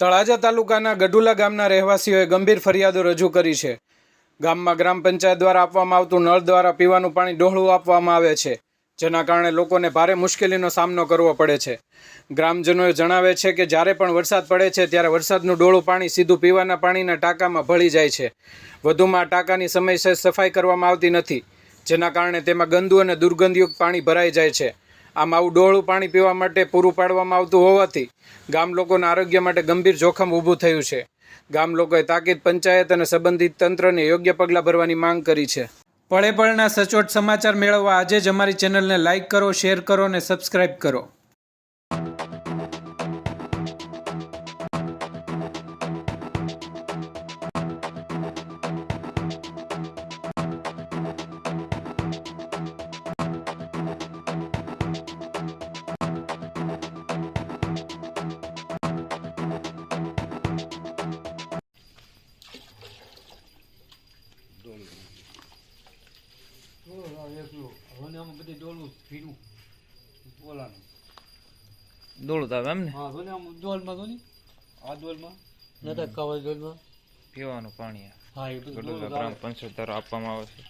તળાજા તાલુકાના ગઢુલા ગામના રહેવાસીઓએ ગંભીર ફરિયાદો રજૂ કરી છે. ગામમાં ગ્રામ પંચાયત દ્વારા આપવામાં આવતું નળ દ્વારા પીવાનું પાણી ડોહળું આપવામાં આવે છે, જેના કારણે લોકોને ભારે મુશ્કેલીનો સામનો કરવો પડે છે. ગ્રામજનોએ જણાવે છે કે જ્યારે પણ વરસાદ પડે છે ત્યારે વરસાદનું ડોળું પાણી સીધું પીવાના પાણીના ટાંકામાં ભળી જાય છે. વધુમાં ટાંકાની સમયસર સફાઈ કરવામાં આવતી નથી, જેના કારણે તેમાં ગંદુ અને દુર્ગંધયુક્ત પાણી ભરાઈ જાય છે. આમ આવું ડોળું પાણી પીવા માટે પૂરું પાડવામાં આવતું હોવાથી ગામ લોકોના આરોગ્ય માટે ગંભીર જોખમ ઊભું થયું છે. ગામ લોકોએ તાકીદ પંચાયત અને સંબંધિત તંત્રને યોગ્ય પગલાં ભરવાની માંગ કરી છે. પળે પળના સચોટ સમાચાર મેળવવા આજે જ અમારી ચેનલને લાઇક કરો, શેર કરો અને સબસ્ક્રાઇબ કરો. દોડું આવે એમ ને હા જોને આમ ડોલમાં જોની આ ડોલમાં. નતા કવર ડોલમાં. પીવાનું પાણી હા એ બધું ગ્રામ પંચાયત આપવામાં આવે છે.